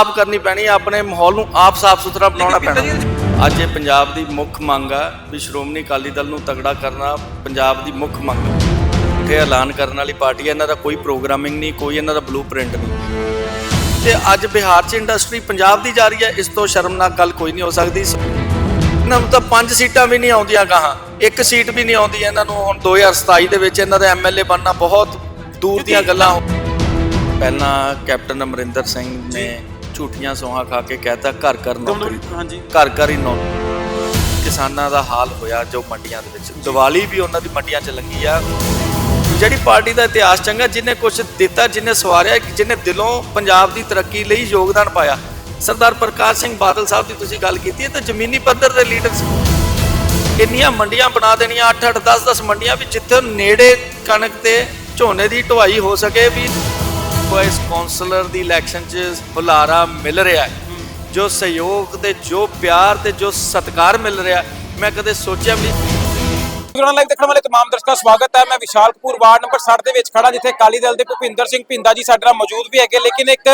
ਆਪ ਕਰਨੀ ਪੈਣੀ ਹੈ ਆਪਣੇ ਮਾਹੌਲ ਨੂੰ ਆਪ ਸਾਫ਼ ਸੁਥਰਾ ਬਣਾਉਣਾ ਪੈਣਾ। ਅੱਜ ਇਹ ਪੰਜਾਬ ਦੀ ਮੁੱਖ ਮੰਗ ਆ ਵੀ ਸ਼੍ਰੋਮਣੀ ਅਕਾਲੀ ਦਲ ਨੂੰ ਤਗੜਾ ਕਰਨਾ ਪੰਜਾਬ ਦੀ ਮੁੱਖ ਮੰਗ ਹੈ ਇਹ ਐਲਾਨ ਕਰਨ ਵਾਲੀ ਪਾਰਟੀ ਹੈ ਇਹਨਾਂ ਦਾ ਕੋਈ ਪ੍ਰੋਗਰਾਮਿੰਗ ਨਹੀਂ ਕੋਈ ਇਹਨਾਂ ਦਾ ਬਲੂਪ੍ਰਿੰਟ ਨਹੀਂ। ਤੇ ਅੱਜ ਬਿਹਾਰ 'ਚ ਇੰਡਸਟਰੀ ਪੰਜਾਬ ਦੀ ਜਾ ਰਹੀ ਹੈ ਇਸ ਤੋਂ ਸ਼ਰਮਨਾਕ ਗੱਲ ਕੋਈ ਨਹੀਂ ਹੋ ਸਕਦੀ। ਇਹਨਾਂ ਨੂੰ ਤਾਂ ਪੰਜ ਸੀਟਾਂ ਵੀ ਨਹੀਂ ਆਉਂਦੀਆਂ ਕਹਾਂ ਇੱਕ ਸੀਟ ਵੀ ਨਹੀਂ ਆਉਂਦੀ ਇਹਨਾਂ ਨੂੰ ਹੁਣ 2027 ਦੇ ਵਿੱਚ ਇਹਨਾਂ ਦਾ ਐਮਐਲਏ ਬਣਨਾ ਬਹੁਤ ਦੂਰ ਦੀਆਂ ਗੱਲਾਂ ਹੋ ਪਹਿਲਾਂ ਕੈਪਟਨ ਅਮਰਿੰਦਰ ਸਿੰਘ ਨੇ ਝੂਠੀਆਂ ਸੌਹਾਂ ਖਾ ਕੇ ਕਹਿਤਾ ਘਰ ਘਰ ਨੌਕਰੀ। ਹਾਂਜੀ। ਘਰ ਘਰ ਹੀ ਨੌਕਰੀ ਕਿਸਾਨਾਂ ਦਾ ਹਾਲ ਹੋਇਆ ਜੋ ਮੰਡੀਆਂ ਦੇ ਵਿੱਚ। ਦੀਵਾਲੀ ਵੀ ਉਹਨਾਂ ਦੀ ਮੰਡੀਆਂ 'ਚ ਲੰਗੀ ਆ। ਜਿਹੜੀ ਪਾਰਟੀ ਦਾ ਇਤਿਹਾਸ ਚੰਗਾ ਜਿਹਨੇ ਕੁਝ ਦਿੱਤਾ ਜਿਹਨੇ ਸਵਾਰਿਆ ਜਿਹਨੇ ਦਿਲੋਂ ਪੰਜਾਬ ਦੀ ਤਰੱਕੀ ਲਈ ਯੋਗਦਾਨ ਪਾਇਆ। ਸਰਦਾਰ ਪ੍ਰਕਾਸ਼ ਸਿੰਘ ਬਾਦਲ ਸਾਹਿਬ ਦੀ ਤੁਸੀਂ ਗੱਲ ਕੀਤੀ ਹੈ ਤਾਂ ਜ਼ਮੀਨੀ ਪੱਧਰ ਦੇ ਲੀਡਰ ਸੀ। ਇੰਨੀਆਂ ਮੰਡੀਆਂ ਬਣਾ ਦੇਣੀਆਂ 8 8 10 10 ਮੰਡੀਆਂ ਵੀ ਜਿੱਥੇ ਨੇੜੇ ਕਣਕ ਤੇ ਝੋਨੇ ਦੀ ਢਵਾਈ ਹੋ ਸਕੇ ਵੀ ਵਾਈਸ ਕਾਉਂਸਲਰ ਦੀ ਇਲੈਕਸ਼ਨ 'ਚ ਬੁਲਾਰਾ ਮਿਲ ਰਿਹਾ ਹੈ। ਜੋ ਸਹਿਯੋਗ ਤੇ ਜੋ ਪਿਆਰ ਤੇ ਜੋ ਸਤਿਕਾਰ ਮਿਲ ਰਿਹਾ ਮੈਂ ਕਦੇ ਸੋਚਿਆ ਵੀ ਨਹੀਂ ਗੁਰਾਂ ਲਾਈਵ ਦੇਖਣ ਵਾਲੇ तमाम ਦਰਸ਼ਕਾਂ ਦਾ ਸਵਾਗਤ ਹੈ ਮੈਂ ਵਿਸ਼ਾਲ ਕਪੂਰ ਵਾਰਡ ਨੰਬਰ 60 ਦੇ ਵਿੱਚ ਖੜਾ ਜਿੱਥੇ ਅਕਾਲੀ ਦਲ ਦੇ ਭੁਪਿੰਦਰ ਸਿੰਘ ਭਿੰਦਾ ਜੀ ਸਾਡੇ ਨਾਲ ਮੌਜੂਦ ਵੀ ਹੈਗੇ ਲੇਕਿਨ ਇੱਕ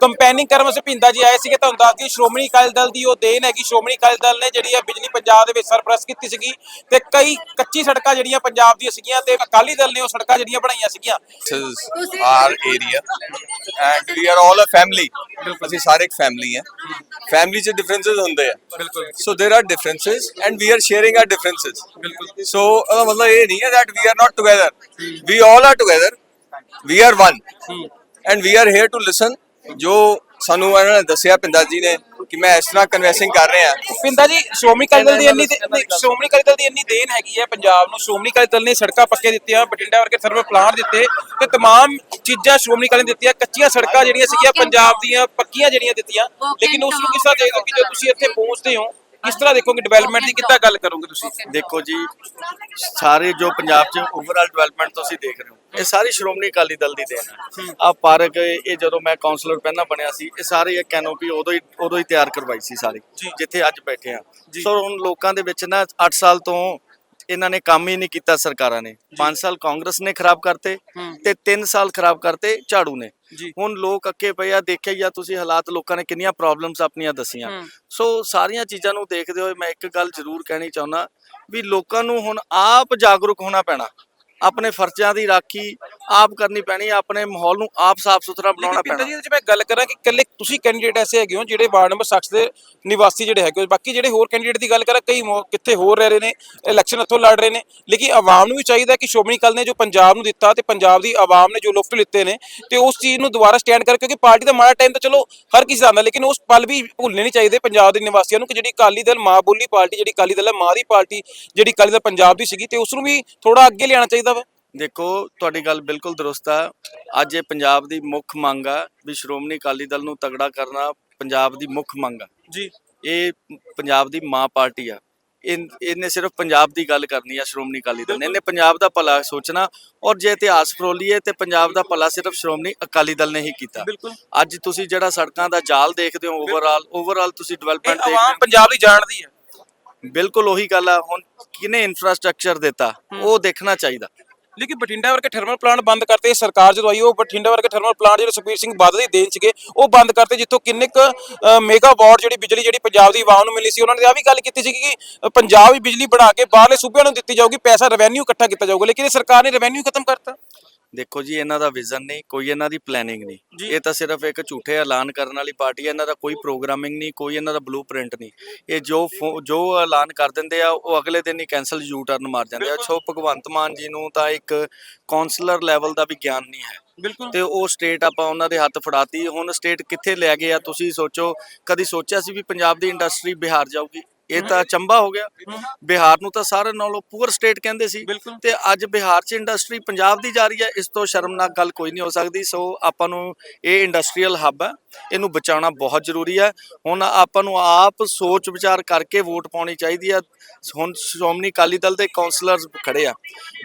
ਕੰਪੇਨਿੰਗ ਕਰਨ ਵਾਸਤੇ ਭਿੰਦਾ ਜੀ ਆਏ ਸੀਗੇ ਤੁਹਾਨੂੰ ਦੱਸ ਦਈਏ ਸ਼੍ਰੋਮਣੀ ਅਕਾਲੀ ਦਲ ਦੀ ਉਹ ਦੇਣ ਹੈਗੀ ਸ਼੍ਰੋਮਣੀ ਅਕਾਲੀ ਦਲ ਨੇ ਜਿਹੜੀ ਹੈ ਬਿਜਲੀ ਪੰਜਾਬ ਦੇ ਵਿੱਚ ਸਰਪ੍ਰਸਤ ਕੀਤੀ ਸੀਗੀ ਤੇ ਕਈ ਕੱਚੀ ਸੜਕਾਂ ਜਿਹੜੀਆਂ ਪੰਜਾਬ ਦੀਆਂ ਸੀਗੀਆਂ ਤੇ ਅਕਾਲੀ ਦਲ ਨੇ ਉਹ ਸੜਕਾਂ ਜਿਹੜੀਆਂ ਬਣਾਈਆਂ ਸੀਗੀਆਂ is our area and we are all a family ਅਸੀਂ ਸਾਰੇ ਇੱਕ ਫੈਮਿਲੀ ਹੈ ਫੈਮਿਲੀ 'ਚ ਡਿਫਰੈਂਸਸ ਹੁੰਦੇ ਆ ਬਿਲਕੁਲ so there are differences and we are sharing our differences ਬਿਲਕੁਲ ਸੋ ਉਹਦਾ ਮਤਲਬ ਇਹ ਨਹੀਂ ਹੈ that we are not together we all are together we are one and we are here to listen ਜੋ ਸਾਨੂੰ ਇਹਨਾਂ ਨੇ ਦੱਸਿਆ ਪਿੰਦਾ ਜੀ ਨੇ ਕਿ ਮੈਂ ਇਸ ਤਰ੍ਹਾਂ ਕਨਵੈਂਸਿੰਗ ਕਰ ਰਿਹਾ ਪਿੰਦਾ ਜੀ ਸ਼੍ਰੋਮਣੀ ਅਕਾਲੀ ਦਲ ਦੀ ਇੰਨੀ ਦੇ- ਨਹੀਂ, ਸ਼੍ਰੋਮਣੀ ਅਕਾਲੀ ਦਲ ਦੀ ਇੰਨੀ ਦੇਣ ਹੈਗੀ ਹੈ ਪੰਜਾਬ ਨੂੰ ਸ਼੍ਰੋਮਣੀ ਅਕਾਲੀ ਦਲ ਨੇ ਸੜਕਾਂ ਪੱਕੇ ਦਿੱਤੀਆਂ ਬਠਿੰਡਾ ਵਰਗੇ ਸਰਵਰ ਪਲਾਂਟ ਦਿੱਤੇ ਤੇ तमाम ਚੀਜ਼ਾਂ ਸ਼੍ਰੋਮਣੀ ਅਕਾਲੀ ਨੇ ਦਿੱਤੀਆਂ ਕੱਚੀਆਂ ਸੜਕਾਂ ਜਿਹੜੀਆਂ ਸੀਗੀਆਂ ਪੰਜਾਬ ਦੀਆਂ ਪੱਕੀਆਂ ਜਿਹੜੀਆਂ ਦਿੱਤੀਆਂ ਲੇਕਿਨ ਉਸ ਨੂੰ ਕਿਸ ਤਰ੍ਹਾਂ ਦੇਖਦੇ ਹੋ ਕਿ ਜਦੋਂ ਤੁਸੀਂ ਇੱਥੇ ਪਹੁੰਚਦੇ ਹੋ ਕਿਸ ਤਰ੍ਹਾਂ ਦੇਖੋਗੇ ਡਿਵੈਲਪਮੈਂਟ ਦੀ ਕਿੱਦਾਂ ਗੱਲ ਕਰੋਗੇ ਤੁਸੀਂ? ਦੇਖੋ ਜੀ ਸਾਰੇ ਜੋ ਪੰਜਾਬ 'ਚ ਓਵਰਆਲ ਡਿਵੈਲਪਮੈਂਟ ਤੁਸੀਂ ਦੇਖ ਰਹੇ ਹੋ ਇਹ ਸਾਰੀ ਸ਼੍ਰੋਮਣੀ ਅਕਾਲੀ ਦਲ ਦੀ ਦੇਣ ਹੈ। ਆ ਪਾਰਕ ਇਹ ਜਦੋਂ ਮੈਂ ਕਾਉਂਸਲਰ ਪਹਿਲਾਂ ਬਣਿਆ ਸੀ ਇਹ ਸਾਰੇ ਇਹ ਕੈਨੋਪੀ ਉਦੋਂ ਹੀ ਉਦੋਂ ਹੀ ਤਿਆਰ ਕਰਵਾਈ ਸੀ ਸਾਰੀ ਜਿੱਥੇ ਅੱਜ ਬੈਠੇ ਆ ਸੋ ਹੁਣ ਲੋਕਾਂ ਦੇ ਵਿੱਚ ਨਾ 8 ਸਾਲ ਤੋਂ ਇਹਨਾਂ ਨੇ ਕੰਮ ਹੀ ਨਹੀਂ ਕੀਤਾ ਸਰਕਾਰਾਂ ਨੇ। 5 ਸਾਲ ਕਾਂਗਰਸ ਨੇ ਖਰਾਬ ਕਰਤੇ ਤੇ 3 ਸਾਲ ਖਰਾਬ ਕਰਤੇ ਝਾੜੂ ਨੇ। ਜੀ। ਹੁਣ ਲੋਕ ਅੱਕੇ ਪਏ ਆ ਦੇਖਿਆ ਆ ਤੁਸੀਂ ਹਾਲਾਤ ਲੋਕਾਂ ਨੇ ਕਿੰਨੀਆਂ ਪ੍ਰੋਬਲਮਸ ਆਪਣੀਆਂ ਦੱਸੀਆਂ। ਸੋ ਸਾਰੀਆਂ ਚੀਜ਼ਾਂ ਨੂੰ ਦੇਖਦੇ ਹੋਏ ਮੈਂ ਇੱਕ ਗੱਲ ਜ਼ਰੂਰ ਕਹਿਣੀ ਚਾਹੁੰਦਾ ਵੀ ਲੋਕਾਂ ਨੂੰ ਹੁਣ ਆਪ ਜਾਗਰੂਕ ਹੋਣਾ ਪੈਣਾ। ਆਪਣੇ ਫਰਜ਼ਾਂ ਦੀ ਰਾਖੀ ਆਪ ਕਰਨੀ ਪੈਣੀ ਆਪਣੇ ਮਾਹੌਲ ਨੂੰ ਆਪ ਸਾਫ਼ ਸੁਥਰਾ ਬਣਾਉਣਾ ਪੈਣਾ। ਜੀ 'ਚ ਮੈਂ ਗੱਲ ਕਰਾਂ ਕਿ ਇਕੱਲੇ ਤੁਸੀਂ ਕੈਂਡੀਡੇਟ ਐਸੇ ਹੈਗੇ ਹੋ ਜਿਹੜੇ ਵਾਰਡ ਨੰਬਰ 60 ਦੇ ਨਿਵਾਸੀ ਜਿਹੜੇ ਹੈਗੇ ਹੋ ਬਾਕੀ ਜਿਹੜੇ ਹੋਰ ਕੈਂਡੀਡੇਟ ਦੀ ਗੱਲ ਕਰਾਂ ਕਈ ਕਿੱਥੇ ਹੋਰ ਰਹਿ ਰਹੇ ਨੇ ਇਲੈਕਸ਼ਨ ਇੱਥੋਂ ਲੜ ਰਹੇ ਨੇ ਲੇਕਿਨ ਆਵਾਮ ਨੂੰ ਵੀ ਚਾਹੀਦਾ ਕਿ ਸ਼੍ਰੋਮਣੀ ਅਕਾਲੀ ਨੇ ਜੋ ਪੰਜਾਬ ਨੂੰ ਦਿੱਤਾ ਤੇ ਪੰਜਾਬ ਦੀ ਆਵਾਮ ਨੇ ਜੋ ਲੁਫਟ ਲਿੱਤੇ ਨੇ ਤੇ ਉਸ ਚੀਜ਼ ਨੂੰ ਦੁਬਾਰਾ ਸਟੈਂਡ ਕਰ ਕਿਉਂਕਿ ਪਾਰਟੀ ਦਾ ਮਾੜਾ ਟਾਈਮ ਤਾਂ ਚਲੋ ਹਰ ਕਿਸੇ ਦਾ ਆਉਂਦਾ ਲੇਕਿਨ ਉਸ ਪਲ ਵੀ ਭੁੱਲਣੇ ਨਹੀਂ ਚਾਹੀਦੇ ਪੰਜਾਬ ਦੇ ਨਿਵਾਸੀਆਂ ਨੂੰ ਕਿ ਜਿਹੜੀ ਅਕਾਲੀ ਦਲ ਮਾਂ ਬੋਲੀ ਪਾਰਟੀ ਜਿਹੜੀ ਅਕਾਲੀ ਦਲ ਹੈ ਮਾਂ ਦੀ ਪਾਰਟੀ ਜਿਹੜੀ ਅਕਾਲੀ ਦਲ ਪੰਜਾਬ ਦੀ ਸੀਗੀ ਤੇ ਉਸ ਨੂੰ ਵੀ ਥੋੜਾ ਅੱਗੇ ਲਿਆਉਣਾ ਚਾਹੀਦਾ ਵਾ। ਦੇਖੋ ਤੁਹਾਡੀ ਗੱਲ ਬਿਲਕੁਲ ਦਰੁਸਤ ਆ। ਅੱਜ ਇਹ ਪੰਜਾਬ ਦੀ ਮੁੱਖ ਮੰਗ ਆ ਵੀ ਸ਼੍ਰੋਮਣੀ ਅਕਾਲੀ ਦਲ ਨੂੰ ਤਗੜਾ ਕਰਨਾ ਪੰਜਾਬ ਦੀ ਮੁੱਖ ਮੰਗ ਆ। ਜੀ। ਇਹ ਪੰਜਾਬ ਦੀ ਮਾਂ ਪਾਰਟੀ ਆ। ਇਹ ਇਹਨੇ ਸਿਰਫ ਪੰਜਾਬ ਦੀ ਗੱਲ ਕਰਨੀ ਆ ਸ਼੍ਰੋਮਣੀ ਅਕਾਲੀ ਦਲ ਨੇ। ਇਹਨੇ ਪੰਜਾਬ ਦਾ ਭਲਾ ਸੋਚਣਾ ਔਰ ਜੇ ਇਤਿਹਾਸ ਫਰੋਲੀਏ ਤੇ ਪੰਜਾਬ ਦਾ ਭਲਾ ਸਿਰਫ ਸ਼੍ਰੋਮਣੀ ਅਕਾਲੀ ਦਲ ਨੇ ਹੀ ਕੀਤਾ। ਅੱਜ ਤੁਸੀਂ ਜਿਹੜਾ ਸੜਕਾਂ ਦਾ ਜਾਲ ਦੇਖਦੇ ਹੋ ਓਵਰਆਲ ਓਵਰਆਲ ਤੁਸੀਂ ਡਿਵੈਲਪਮੈਂਟ ਦੇਖ ਆਵਾਮ ਪੰਜਾਬ ਦੀ ਜਾਣਦੀ ਹੈ। ਹੋ। ਬਿਲਕੁਲ ਉਹੀ ਗੱਲ ਆ। ਹੁਣ ਕਿਹਨੇ ਇਨਫਰਾਸਟ੍ਰਕਚਰ ਦਿੱਤਾ? ਉਹ ਦੇਖਣਾ ਚਾਹੀਦਾ। ਲੇਕਿਨ ਬਠਿੰਡਾ ਵਰਗੇ ਥਰਮਲ ਪਲਾਂਟ ਬੰਦ ਕਰਤੇ ਸਰਕਾਰ ਜਦੋਂ ਆਈ, ਉਹ ਬਠਿੰਡਾ ਵਰਗੇ ਥਰਮਲ ਪਲਾਂਟ ਜਿਹੜੇ ਸੁਖਬੀਰ ਸਿੰਘ ਬਾਦਲ ਦੀ ਦੇਣ ਸੀਗੇ, ਉਹ ਬੰਦ ਕਰਤੇ, ਜਿੱਥੋਂ ਕਿੰਨੇ ਕੁ ਮੈਗਾਵਾਟ ਜਿਹੜੀ ਬਿਜਲੀ ਜਿਹੜੀ ਪੰਜਾਬ ਦੀ ਆਵਾਮ ਨੂੰ ਮਿਲੀ ਸੀ, ਉਹਨਾਂ ਨੇ ਆ ਵੀ ਗੱਲ ਕੀਤੀ ਸੀ ਕਿ ਪੰਜਾਬ ਵੀ ਬਿਜਲੀ ਬਣਾ ਕੇ ਬਾਹਰਲੇ ਸੂਬਿਆਂ ਨੂੰ ਦਿੱਤੀ ਜਾਊਗੀ, ਪੈਸਾ ਰੈਵਨਿਊ ਇਕੱਠਾ ਕੀਤਾ ਜਾਊਗਾ, ਲੇਕਿਨ ਇਹ ਸਰਕਾਰ ਨੇ ਰੈਵਨਿਊ ਖਤਮ ਕਰਤਾ। ਦੇਖੋ ਜੀ ਇਹਨਾਂ ਦਾ ਵਿਜ਼ਨ ਨਹੀਂ ਕੋਈ ਇਹਨਾਂ ਦੀ ਪਲੈਨਿੰਗ। ਨਹੀਂ। ਇਹ ਤਾਂ ਸਿਰਫ ਇੱਕ ਝੂਠੇ ਐਲਾਨ ਕਰਨ ਵਾਲੀ ਪਾਰਟੀ ਹੈ ਇਹਨਾਂ ਦਾ ਕੋਈ ਪ੍ਰੋਗਰਾਮਿੰਗ ਨਹੀਂ ਕੋਈ ਇਹਨਾਂ ਦਾ ਬਲੂਪ੍ਰਿੰਟ ਨਹੀਂ। ਇਹ ਜੋ ਜੋ ਐਲਾਨ ਕਰ ਦਿੰਦੇ ਆ ਉਹ ਅਗਲੇ ਦਿਨ ਹੀ ਕੈਨਸਲ ਯੂ ਟਰਨ ਮਾਰ ਜਾਂਦੇ ਆ। ਸੋ ਭਗਵੰਤ ਮਾਨ ਜੀ ਨੂੰ ਤਾਂ ਇੱਕ ਕਾਉਂਸਲਰ ਲੈਵਲ ਦਾ ਵੀ ਗਿਆਨ ਨਹੀਂ ਹੈ। ਬਿਲਕੁਲ। ਤੇ ਉਹ ਸਟੇਟ ਆਪਾਂ ਉਹਨਾਂ ਦੇ ਹੱਥ ਫੜਾਤੀ। ਹੁਣ ਸਟੇਟ ਕਿੱਥੇ ਲੈ ਗਏ ਆ ਤੁਸੀਂ ਸੋਚੋ। ਕਦੀ ਸੋਚਿਆ ਸੀ ਵੀ ਪੰਜਾਬ ਦੀ ਇੰਡਸਟਰੀ ਬਿਹਾਰ ਜਾਊਗੀ? ਇਹ ਤਾਂ ਚੰਬਾ ਹੋ ਗਿਆ। ਬਿਹਾਰ ਨੂੰ ਤਾਂ ਸਾਰੇ ਨਾਲੋਂ ਪੂਅਰ ਸਟੇਟ ਕਹਿੰਦੇ ਸੀ। ਤੇ ਅੱਜ ਬਿਹਾਰ 'ਚ ਇੰਡਸਟਰੀ ਪੰਜਾਬ ਦੀ ਜਾ ਰਹੀ ਹੈ ਇਸ ਤੋਂ ਸ਼ਰਮਨਾਕ ਗੱਲ ਕੋਈ ਨਹੀਂ ਹੋ ਸਕਦੀ। ਸੋ ਆਪਾਂ ਨੂੰ ਇਹ ਇੰਡਸਟਰੀਅਲ ਹੱਬ ਹੈ ਇਹਨੂੰ ਬਚਾਉਣਾ ਬਹੁਤ ਜ਼ਰੂਰੀ ਹੈ। ਹੁਣ ਆਪਾਂ ਨੂੰ ਆਪ ਸੋਚ ਵਿਚਾਰ ਕਰਕੇ ਵੋਟ ਪਾਉਣੀ ਚਾਹੀਦੀ ਹੈ। ਹੁਣ ਸ਼੍ਰੋਮਣੀ ਅਕਾਲੀ ਦਲ ਦੇ ਕਾਉਂਸਲਰਸ ਖੜੇ ਆ।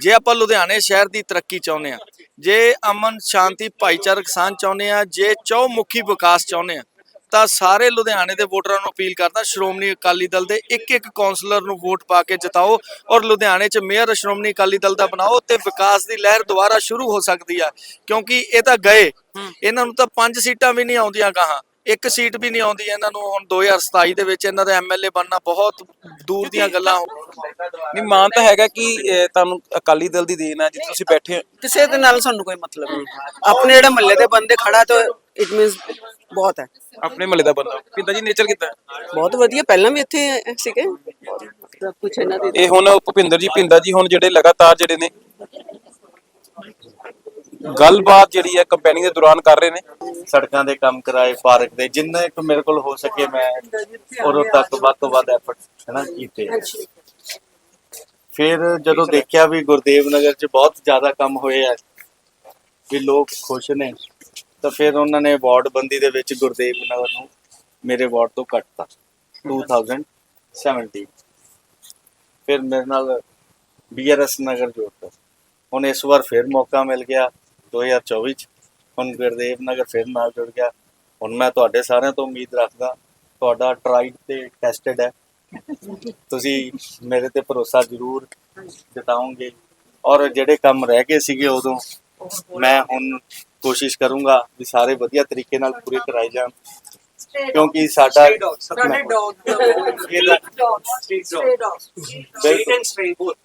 ਜੇ ਆਪਾਂ ਲੁਧਿਆਣੇ ਸ਼ਹਿਰ ਦੀ ਤਰੱਕੀ ਚਾਹੁੰਦੇ ਆ ਜੇ ਅਮਨ ਸ਼ਾਂਤੀ ਭਾਈਚਾਰਕ ਸਾਂਝ ਚਾਹੁੰਦੇ ਆ ਜੇ ਚੌਮੁਖੀ ਵਿਕਾਸ ਚਾਹੁੰਦੇ ਆ ਤਾਂ ਸਾਰੇ ਲੁਧਿਆਣੇ ਦੇ ਵੋਟਰਾਂ ਨੂੰ ਅਪੀਲ ਕਰਦਾ ਸ਼੍ਰੋਮਣੀ ਅਕਾਲੀ ਦਲ ਦੇ ਇੱਕ ਇੱਕ ਕਾਉਂਸਲਰ ਨੂੰ ਵੋਟ ਪਾ ਕੇ ਜਿਤਾਓ ਔਰ ਲੁਧਿਆਣੇ 'ਚ ਮੇਅਰ ਸ਼੍ਰੋਮਣੀ ਅਕਾਲੀ ਦਲ ਦਾ ਬਣਾਓ ਤੇ ਵਿਕਾਸ ਦੀ ਲਹਿਰ ਦੁਬਾਰਾ ਸ਼ੁਰੂ ਹੋ ਸਕਦੀ ਆ। ਕਿਉਂਕਿ ਇਹ ਤਾਂ ਗਏ। ਇਹਨਾਂ ਨੂੰ ਤਾਂ ਪੰਜ ਸੀਟਾਂ ਵੀ ਨਹੀਂ ਆਉਂਦੀਆਂ ਕਹਾਂ ਇੱਕ ਸੀਟ ਵੀ ਨਹੀਂ ਆਉਂਦੀ ਇਹਨਾਂ ਨੂੰ ਹੁਣ 2027 ਦੇ ਵਿੱਚ ਇਹਨਾਂ ਦਾ ਐਮਐਲਏ ਬਣਨਾ ਬਹੁਤ ਦੂਰ ਦੀਆਂ ਗੱਲਾਂ ਹੋ ਨਹੀਂ ਮਾਨ ਤਾਂ ਹੈਗਾ ਕਿ ਤੁਹਾਨੂੰ ਅਕਾਲੀ ਦਲ ਦੀ ਦੇਣ ਹੈ ਜਿੱਥੇ ਤੁਸੀਂ ਬੈਠੇ ਹੋ। ਕਿਸੇ ਦੇ ਨਾਲ ਸਾਨੂੰ ਕੋਈ ਮਤਲਬ ਨਹੀਂ। ਆਪਣੇ ਜਿਹੜੇ ਮਹੱਲੇ ਦੇ ਬੰਦੇ ਖੜਾ ਤਾਂ ਇਟ ਮੀਨਸ ਬਹੁਤ ਹੈ। ਆਪਣੇ ਮਹੱਲੇ ਦਾ ਬੰਦਾ। ਕਿੱਦਾਂ ਜੀ ਨੇਚਰ ਕਿੱਦਾਂ? ਬਹੁਤ ਵਧੀਆ ਪਹਿਲਾਂ ਵੀ ਇੱਥੇ ਸੀਗੇ। ਸਭ ਕੁਝ ਇਹਨਾਂ ਦੇ ਇਹ ਹੁਣ ਭੁਪਿੰਦਰ ਜੀ ਭਿੰਦਾ ਜੀ ਹੁਣ ਜਿਹੜੇ ਲਗਾਤਾਰ ਜਿਹੜੇ ਨੇ ਗੱਲਬਾਤ ਜਿਹੜੀ ਹੈ ਕੰਪੇਨਿੰਗ ਦੇ ਦੌਰਾਨ ਕਰ ਰਹੇ ਨੇ। ਸੜਕਾਂ ਦੇ ਕੰਮ ਕਰਾਏ ਪਾਰਕ ਦੇ ਜਿੰਨੇ ਕੁ ਮੇਰੇ ਕੋਲ ਹੋ ਸਕੇ ਮੈਂ ਉਦੋਂ ਤੱਕ ਵੱਧ ਤੋਂ ਵੱਧ ਐਫਰਟ ਹਨਾ ਕੀਤੇ ਫਿਰ ਜਦੋਂ ਦੇਖਿਆ ਵੀ ਗੁਰਦੇਵ ਨਗਰ 'ਚ ਬਹੁਤ ਜ਼ਿਆਦਾ ਕੰਮ ਹੋਏ ਆ ਵੀ ਲੋਕ ਖੁਸ਼ ਨੇ ਤਾਂ ਫਿਰ ਉਹਨਾਂ ਨੇ ਵਾਰਡ ਬੰਦੀ ਦੇ ਵਿੱਚ ਗੁਰਦੇਵ ਨਗਰ ਨੂੰ ਮੇਰੇ ਵਾਰਡ ਤੋਂ ਕੱਟਤਾ 2017 ਫਿਰ ਮੇਰੇ ਨਾਲ ਬੀਆਰਐਸ ਨਗਰ ਜੋੜਤਾ। ਹੁਣ ਇਸ ਵਾਰ ਫਿਰ ਮੌਕਾ ਮਿਲ ਗਿਆ। 2024 ਚ ਹੁਣ ਗੁਰਦੇਵ ਨਗਰ ਫਿਰ ਨਾਲ ਜੁੜ ਗਿਆ। ਹੁਣ ਮੈਂ ਤੁਹਾਡੇ ਸਾਰਿਆਂ ਤੋਂ ਉਮੀਦ ਰੱਖਦਾ ਤੁਹਾਡਾ ਟਰਾਈਡ ਤੇ ਟੈਸਟਡ ਹੈ। ਤੁਸੀਂ ਮੇਰੇ ਤੇ ਭਰੋਸਾ ਜ਼ਰੂਰ ਜਤਾਓਗੇ। ਔਰ ਜਿਹੜੇ ਕੰਮ ਰਹਿ ਗਏ ਸੀਗੇ ਉਦੋਂ ਮੈਂ ਹੁਣ ਕੋਸ਼ਿਸ਼ ਕਰੂੰਗਾ ਵੀ ਸਾਰੇ ਵਧੀਆ ਤਰੀਕੇ ਨਾਲ ਪੂਰੇ ਕਰਾਏ ਜਾਣ। ਕਿਉਂਕਿ ਸਾਡਾ ਸਾਡੇ ਡੌਗ ਇਹਦਾ- ਬਿਲਕੁਲ। Stray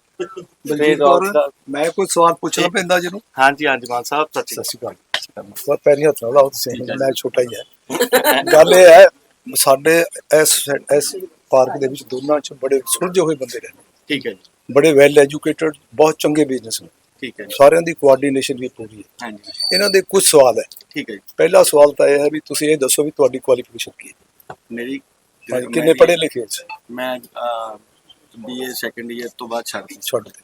dogs ਦਾ- ਮੈਂ ਕੋਈ ਸਵਾਲ ਪੁੱਛਣਾ ਪੈਂਦਾ ਜਿਹਨੂੰ ਹਾਂਜੀ ਹਾਂਜੀ ਮਾਨ ਸਾਹਿਬ ਸੱਚੀ ਸਤਿ ਸ਼੍ਰੀ ਅਕਾਲ। ਬਹੁਤ ਪੈਰੀ ਹੱਥ ਨਾਲ ਲਾਓ ਤੁਸੀਂ ਮੈਂ ਛੋਟਾ ਹੀ ਹੈ। ਗੱਲ ਇਹ ਹੈ ਸਾਡੇ ਇਸ ਇਸ ਪਾਰਕ ਦੇ ਵਿੱਚ ਦੋਨਾਂ ਚ ਬੜੇ ਸੁਲਝੇ ਹੋਏ ਬੰਦੇ ਰਹਿੰਦੇ ਠੀਕ ਹੈ ਜੀ। ਬੜੇ ਵੈਲ ਐਜੂਕੇਟਡ ਬਹੁਤ ਚੰਗੇ ਬਿਜ਼ਨਸ ਨੇ। ਠੀਕ ਹੈ ਜੀ। ਸਾਰਿਆਂ ਦੀ ਕੋਆਰਡੀਨੇਸ਼ਨ ਵੀ ਪੂਰੀ ਹੈ। ਹਾਂਜੀ। ਇਹਨਾਂ ਦੇ ਕੁਝ ਸਵਾਲ ਹੈ। ਠੀਕ ਹੈ ਜੀ। ਪਹਿਲਾ ਸਵਾਲ ਤਾਂ ਇਹ ਹੈ ਵੀ ਤੁਸੀਂ ਇਹ ਦੱਸੋ ਵੀ ਤੁਹਾਡੀ ਕੁਆਲੀਫਿਕੇਸ਼ਨ ਕੀ ਹੈ। ਮੇਰੀ ਕਿੰਨੇ ਪੜ੍ਹੇ ਲਿਖੇ ਹੋ ਮੈਂ ਬੀਏ ਸੈਕੰਡ ਇਅਰ ਤੋਂ ਬਾਅਦ ਛੱਡ ਦਿੱਤੀ। ਛੱਡ ਦੇ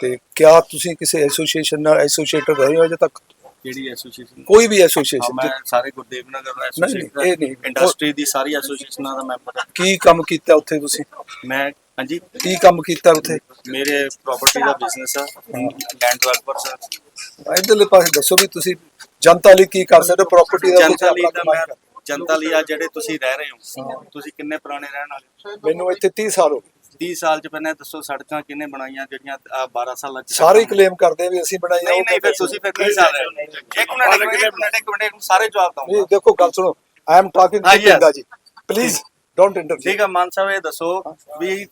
ਤੇ ਕਿਆ ਤੁਸੀਂ ਕਿਸੇ ਐਸੋਸੀਏਸ਼ਨ ਨਾਲ ਐਸੋਸੀਏਟਡ ਰਹੇ ਹੋ ਅਜੇ ਤੱਕ? ਕਿਹੜੀ ਐਸੋਸੀਏਸ਼ਨ ਕੋਈ ਵੀ ਐਸੋਸੀਏਸ਼ਨ ਮੈਂ ਸਾਰੇ ਗੁਰਦੇਵ ਨਗਰ ਨਹੀਂ, ਐਸੋਸੀਏਸ਼ਨ ਇਹ ਨਹੀਂ। ਇੰਡਸਟਰੀ ਦੀ ਸਾਰੀ ਐਸੋਸੀਏਸ਼ਨਾਂ ਦਾ ਮੈਂਬਰ ਹਾਂ। ਕੀ ਕੰਮ ਕੀਤਾ ਉੱਥੇ ਤੁਸੀਂ? ਮੈਂ ਹਾਂਜੀ? ਕੀ ਕੰਮ ਕੀਤਾ ਉੱਥੇ? ਮੇਰੇ ਪ੍ਰਾਪਰਟੀ ਦਾ ਬਿਜ਼ਨਸ ਆ। ਲੈਂਡ ਡਿਵੈਲਪਰਸ ਆ ਇਧਰਲੇ ਪਾਸੇ ਦੱਸੋ ਵੀ ਤੁਸੀਂ ਜਨਤਾ ਲਈ ਕੀ ਕਰ ਸਕਦੇ ਹੋ? ਪ੍ਰਾਪਰਟੀ ਦਾ ਜਨਤਾ ਲਈ ਤਾਂ ਮੈਂ ਜਨਤਾ ਲਈ ਆ ਜਿਹੜੇ ਤੁਸੀਂ ਰਹਿ ਰਹੇ ਹੋ। ਤੁਸੀਂ ਕਿੰਨੇ ਪੁਰਾਣੇ ਰਹਿਣ ਵਾਲੇ? ਮੈਨੂੰ ਇੱਥੇ 30 ਸਾਲ ਹੋ ਗਏ। 30 ਸਾਲ ਚ ਪਹਿਲਾਂ ਦੱਸੋ ਸੜਕਾਂ ਕਿੰਨੇ ਬਣਾਈਆਂ ਜਿਹੜੀਆਂ ਆਹ 12 ਸਾਲਾਂ ਚ ਸਾਰੇ ਕਲੇਮ ਕਰਦੇ ਆ ਵੀ ਅਸੀਂ ਬਣਾਈਆਂ ਨਹੀਂ ਨਹੀਂ ਫਿਰ ਤੁਸੀਂ ਫਿਰ 30 ਸਾਲ ਰਹੇ? ਹੋ। ਇੱਕ ਮਿੰਟ ਇੱਕ ਮਿੰਟ ਇੱਕ ਮਿੰਟ ਇੱਕ ਮਿੰਟ ਸਾਰੇ ਜਵਾਬ ਦਊਂਗਾ ਨਹੀਂ ਦੇਖੋ ਗੱਲ ਸੁਣੋ ਆਈ ਐਮ ਟਾਕਿੰਗ ਹਾਂ, too. Pinda ji please don't interfere ਠੀਕ ਆ ਮਾਨ ਸਾਹਿਬ ਇਹ ਦੱਸੋ ਵੀ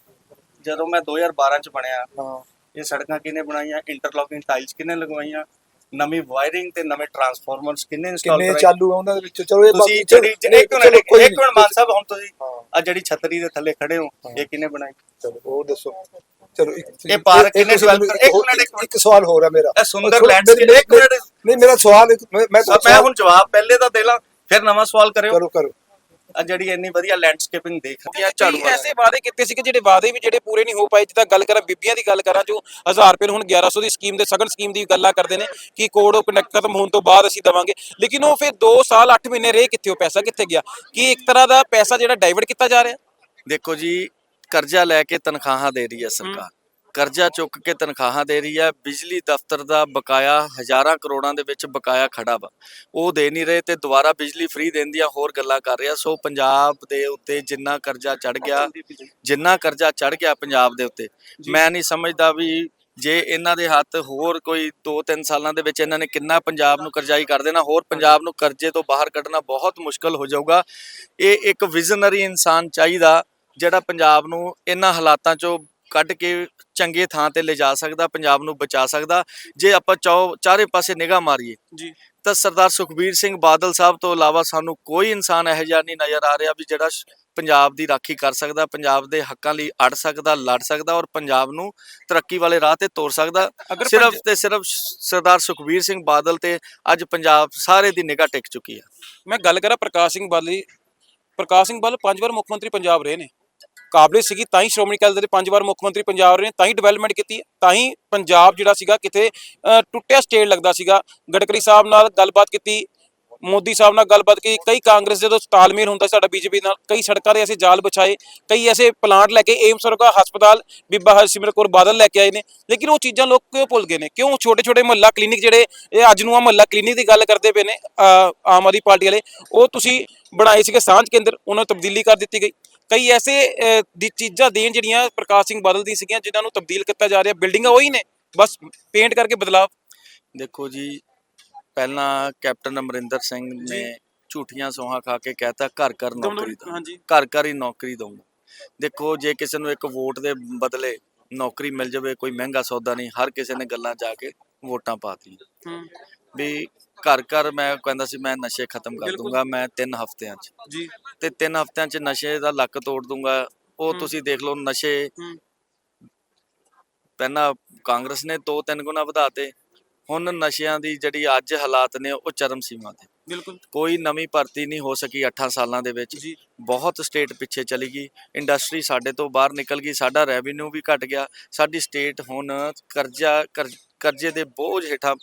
ਜਦੋਂ ਮੈਂ 2012 ਚ ਬਣਿਆ ਹਾਂ। ਇਹ ਸੜਕਾਂ ਕਿਹਨੇ ਬਣਾਈਆਂ? ਇੰਟਰਲੌਕਿੰਗ ਟਾਈਲਸ ਕਿਹਨੇ ਲਗਵਾਈਆਂ? ਨਵੀਂ ਵਾਇਰਿੰਗ ਤੇ ਨਵੇਂ ਟਰਾਂਸਫਾਰਮਰਸ ਕਿਹਨੇ ਇੰਸਟਾਲ ਕਿੰਨੇ ਕਰਾਏ? ਚਾਲੂ ਆ ਉਹਨਾਂ ਦੇ ਵਿੱਚ? ਚਲੋ ਇਹ ਤੁਸੀਂ ਬਾਕੀ ਜਿਹੜੀ ਚਲੋ, ਇੱਕ ਮਿੰਟ ਇੱਕ ਮਿੰਟ ਮਾਨ ਸਾਹਿਬ ਹੁਣ ਤੁਸੀਂ ਹਾਂ। ਆ ਜਿਹੜੀ ਛਤਰੀ ਦੇ ਥੱਲੇ ਖੜੇ ਹੋ ਇਹ ਕਿਹਨੇ ਬਣਾਈ? ਚਲੋ ਉਹ ਦੱਸੋ। ਚਲੋ ਇੱਕ ਇਹ ਪਾਰਕ ਕਿਹਨੇ ਕਰ- ਇੱਕ ਮਿੰਟ, ਇੱਕ ਸਵਾਲ ਹੋ ਰਿਹਾ ਮੇਰਾ। ਇਹ ਸੁੰਦਰ ਇੱਕ ਮਿੰਟ। ਨਹੀਂ ਮੇਰਾ ਸਵਾਲ ਮੈਂ ਮੈਂ ਹੁਣ ਜਵਾਬ ਪਹਿਲੇ ਤਾਂ ਦੇ ਲਾਂ ਫਿਰ ਨਵਾਂ ਸਵਾਲ ਕਰਿਓ। ਕਰੋ ਕਰੋ। ਆ ਜਿਹੜੀ ਇੰਨੀ ਵਧੀਆ ਲੈਂਡਸਕੇਪਿੰਗ ਦੇਖ ਰਹੀ ਆ ਝਾੜੂ ਕਈ ਐਸੇ ਵਾਅਦੇ ਕੀਤੇ ਸੀ ਕਿ ਜਿਹੜੇ ਵਾਅਦੇ ਵੀ ਜਿਹੜੇ ਪੂਰੇ ਨਹੀਂ ਹੋ ਪਾਏ ਜਿੱਦਾਂ ਗੱਲ ਕਰਾਂ ਬੀਬੀਆਂ ਦੀ ਗੱਲ ਕਰਾਂ ਜੋ 1000 ਰੁਪਏ ਨੂੰ ਹੁਣ 1100 ਦੀ ਸਕੀਮ ਦੇ ਸਗਨ ਸਕੀਮ ਦੀ ਗੱਲਾਂ ਕਰਦੇ ਨੇ ਕਿ ਕੋਡ ਆਫ ਕੰਡਕਟ ਖਤਮ ਹੋਣ ਤੋਂ ਬਾਅਦ ਅਸੀਂ ਦਵਾਂਗੇ। ਲੇਕਿਨ ਉਹ ਫਿਰ 2 ਸਾਲ 8 ਮਹੀਨੇ ਰਹੇ ਕਿੱਥੇ ਉਹ ਪੈਸਾ ਕਿੱਥੇ ਗਿਆ? ਕੀ ਇੱਕ ਤਰ੍ਹਾਂ ਦਾ ਪੈਸਾ ਜਿਹੜਾ ਡਾਈਵਰਟ ਕੀਤਾ ਜਾ ਰਿਹਾ? ਦੇਖੋ ਜੀ ਕਰਜ਼ਾ ਲੈ ਕੇ ਤਨਖਾਹਾਂ ਦੇ ਰਹੀ ਹੈ। ਸਰਕਾਰ। ਕਰਜ਼ਾ ਚੁੱਕ ਕੇ ਤਨਖਾਹਾਂ ਦੇ ਰਹੀ ਹੈ। ਬਿਜਲੀ ਦਫ਼ਤਰ ਦਾ ਬਕਾਇਆ ਹਜ਼ਾਰਾਂ ਕਰੋੜਾਂ ਦੇ ਵਿੱਚ ਬਕਾਇਆ ਖੜਾ ਵਾ। ਉਹ ਦੇ ਨਹੀਂ ਰਹੇ ਤੇ ਦੁਬਾਰਾ ਬਿਜਲੀ ਫ੍ਰੀ ਦੇਣ ਦੀਆਂ ਹੋਰ ਗੱਲਾਂ ਕਰ ਰਿਹਾ। ਸੋ ਪੰਜਾਬ ਦੇ ਉੱਤੇ ਜਿੰਨਾ ਕਰਜ਼ਾ ਚੜ ਗਿਆ ਜਿੰਨਾ ਕਰਜ਼ਾ ਚੜ ਗਿਆ ਪੰਜਾਬ ਦੇ ਉੱਤੇ ਮੈਂ ਨਹੀਂ ਸਮਝਦਾ ਵੀ ਜੇ ਇਹਨਾਂ ਦੇ ਹੱਥ ਹੋਰ ਕੋਈ 2-3 ਸਾਲਾਂ ਦੇ ਵਿੱਚ ਇਹਨਾਂ ਨੇ ਕਿੰਨਾ ਪੰਜਾਬ ਨੂੰ ਕਰਜ਼ਾਈ ਕਰ ਦੇਣਾ ਹੋਰ ਪੰਜਾਬ ਨੂੰ ਕਰਜ਼ੇ ਤੋਂ ਬਾਹਰ ਕੱਢਣਾ ਬਹੁਤ ਮੁਸ਼ਕਲ ਹੋ ਜਾਊਗਾ। ਇਹ ਇੱਕ ਵਿਜ਼ਨਰੀ ਇਨਸਾਨ ਚਾਹੀਦਾ ਜਿਹੜਾ ਪੰਜਾਬ ਨੂੰ ਇਹਨਾਂ ਹਾਲਾਤਾਂ ਚੋਂ ਕੱਢ ਕੇ ਚੰਗੇ ਥਾਂ ਤੇ ਲਿਜਾ ਸਕਦਾ ਪੰਜਾਬ ਨੂੰ ਬਚਾ ਸਕਦਾ। ਜੇ ਆਪਾਂ ਚਾਹੋ ਚਾਰੇ ਪਾਸੇ ਨਿਗਾਹ ਮਾਰੀਏ ਜੀ। ਤਾਂ ਸਰਦਾਰ ਸੁਖਬੀਰ ਸਿੰਘ ਬਾਦਲ ਸਾਹਿਬ ਤੋਂ ਇਲਾਵਾ ਸਾਨੂੰ ਕੋਈ ਇਨਸਾਨ ਇਹੋ ਜਿਹਾ ਨਹੀਂ ਨਜ਼ਰ ਆ ਰਿਹਾ ਵੀ ਜਿਹੜਾ ਪੰਜਾਬ ਦੀ ਰਾਖੀ ਕਰ ਸਕਦਾ ਪੰਜਾਬ ਦੇ ਹੱਕਾਂ ਲਈ ਅੜ ਸਕਦਾ ਲੜ ਸਕਦਾ ਔਰ ਪੰਜਾਬ ਨੂੰ ਤਰੱਕੀ ਵਾਲੇ ਰਾਹ ਤੇ ਤੋਰ ਸਕਦਾ। ਸਿਰਫ ਤੇ ਸਿਰਫ ਸਰਦਾਰ ਸੁਖਬੀਰ ਸਿੰਘ ਬਾਦਲ ਤੇ ਅੱਜ ਪੰਜਾਬ ਸਾਰੇ ਦੀ ਨਿਗਾਹ ਟਿਕ ਚੁੱਕੀ ਹੈ ਮੈਂ ਗੱਲ ਕਰਾਂ ਪ੍ਰਕਾਸ਼ ਸਿੰਘ ਬਾਦਲ ਪ੍ਰਕਾਸ਼ ਸਿੰਘ ਬਾਦਲ ਪੰਜ ਵਾਰ ਮੁੱਖ ਮੰਤਰੀ ਪੰਜਾਬ ਰਹੇ ਨੇ। ਕਾਬਲੇ ਸੀਗੀ, ਤਾਂ ਹੀ ਸ਼੍ਰੋਮਣੀ ਅਕਾਲੀ ਦਲ ਦੇ ਪੰਜ ਵਾਰ ਮੁੱਖ ਮੰਤਰੀ ਪੰਜਾਬ ਰਹੇ ਨੇ, ਤਾਂ ਹੀ ਡਿਵੈਲਪਮੈਂਟ ਕੀਤੀ, ਤਾਂ ਹੀ ਪੰਜਾਬ ਜਿਹੜਾ ਸੀਗਾ ਕਿਤੇ ਟੁੱਟਿਆ ਸਟੇਟ ਲੱਗਦਾ ਸੀਗਾ। ਗਡਕਰੀ ਸਾਹਿਬ ਨਾਲ ਗੱਲਬਾਤ ਕੀਤੀ, ਮੋਦੀ ਸਾਹਿਬ ਨਾਲ ਗੱਲਬਾਤ ਕੀਤੀ, ਕਈ ਕਾਂਗਰਸ ਜਦੋਂ ਤਾਲਮੇਲ ਹੁੰਦਾ ਸੀ ਸਾਡਾ ਬੀਜੇਪੀ ਨਾਲ, ਕਈ ਸੜਕਾਂ ਦੇ ਐਸੇ ਜਾਲ ਵਿਛਾਏ, ਕਈ ਐਸੇ ਪਲਾਂਟ ਲੈ ਕੇ ਏਮਸ ਵਰਗਾ ਹਸਪਤਾਲ ਬੀਬਾ ਹਰਸਿਮਰਤ ਕੌਰ ਬਾਦਲ ਲੈ ਕੇ ਆਏ ਨੇ, ਲੇਕਿਨ ਉਹ ਚੀਜ਼ਾਂ ਲੋਕ ਕਿਉਂ ਭੁੱਲ ਗਏ ਨੇ? ਕਿਉਂ ਛੋਟੇ ਛੋਟੇ ਮੁਹੱਲਾ ਕਲੀਨਿਕ ਜਿਹੜੇ, ਇਹ ਅੱਜ ਨੂੰ ਆ ਮੁਹੱਲਾ ਕਲੀਨਿਕ ਦੀ ਗੱਲ ਕਰਦੇ ਪਏ ਨੇ ਆਮ ਆਦਮੀ ਪਾਰਟੀ ਵਾਲੇ, ਉਹ ਤੁਸੀਂ ਬਣਾਏ ਸੀਗੇ ਸਾਂਝ ਕੇਂਦਰ, ਉਹਨਾਂ ਨੂੰ ਤਬਦੀਲੀ ਕਰ ਦਿੱਤੀ ਗਈ। ਕਈ ਐਸੇ ਦੀ ਚੀਜ਼ਾਂ ਦੇਣ ਜਿਹੜੀਆਂ ਪ੍ਰਕਾਸ਼ ਸਿੰਘ ਬਾਦਲ ਦੀ ਸੀਗੀਆਂ ਜਿਨ੍ਹਾਂ ਨੂੰ ਤਬਦੀਲ ਕੀਤਾ ਜਾ ਰਿਹਾ। ਬਿਲਡਿੰਗਾਂ ਉਹੀ ਨੇ ਬਸ ਪੇਂਟ ਕਰਕੇ ਬਦਲਾਵ। ਦੇਖੋ ਜੀ ਪਹਿਲਾਂ ਕੈਪਟਨ ਅਮਰਿੰਦਰ ਸਿੰਘ ਨੇ ਝੂਠੀਆਂ ਸੌਹਾਂ ਖਾ ਕੇ ਕਹਿਤਾ ਘਰ ਘਰ ਨੌਕਰੀ ਦਾ ਘਰ ਘਰ ਹੀ ਨੌਕਰੀ ਦਊਂਗਾ। ਦੇਖੋ ਜੇ ਕਿਸੇ ਨੂੰ ਇੱਕ ਵੋਟ ਦੇ ਬਦਲੇ ਨੌਕਰੀ ਮਿਲ ਜਾਵੇ ਕੋਈ ਮਹਿੰਗਾ ਸੌਦਾ ਨਹੀਂ ਹਰ ਕਿਸੇ ਨੇ ਗੱਲਾਂ ਜਾ ਕੇ ਵੋਟਾਂ ਪਾਤੀਆਂ ਵੀ ਘਰ ਘਰ ਮੈਂ ਕਹਿੰਦਾ ਸੀ ਮੈਂ ਨਸ਼ੇ ਖਤਮ ਕਰ। ਦੂੰਗਾ ਮੈਂ 3 ਹਫ਼ਤਿਆਂ 'ਚ। ਜੀ। ਤੇ 3 ਹਫ਼ਤਿਆਂ 'ਚ ਨਸ਼ੇ ਦਾ ਲੱਕ ਤੋੜ ਦੂੰਗਾ। ਉਹ। ਤੁਸੀਂ ਦੇਖ ਲਓ ਨਸ਼ੇ ਪਹਿਲਾਂ ਕਾਂਗਰਸ ਨੇ ਦੋ ਤਿੰਨ ਗੁਣਾ ਵਧਾਤੇ। ਹੁਣ ਨਸ਼ਿਆਂ ਦੀ ਜਿਹੜੀ ਅੱਜ ਹਾਲਾਤ ਨੇ ਉਹ ਚਰਮ ਸੀਮਾ ਤੇ। ਬਿਲਕੁਲ। ਕੋਈ ਨਵੀਂ ਭਰਤੀ ਨਹੀਂ ਹੋ ਸਕੀ 8 ਸਾਲਾਂ ਦੇ ਵਿੱਚ। ਬਹੁਤ ਸਟੇਟ ਪਿੱਛੇ ਚਲੀ ਗਈ। ਇੰਡਸਟਰੀ ਸਾਡੇ ਤੋਂ ਬਾਹਰ ਨਿਕਲ ਗਈ। ਸਾਡਾ ਰੈਵਨਿਊ ਵੀ ਘਟ ਗਿਆ। ਸਾਡੀ ਸਟੇਟ ਹੁਣ ਕਰਜ਼ਾ ਕਰ- ਕਰਜ਼ੇ ਦੇ ਬੋਝ ਹੇਠਾਂ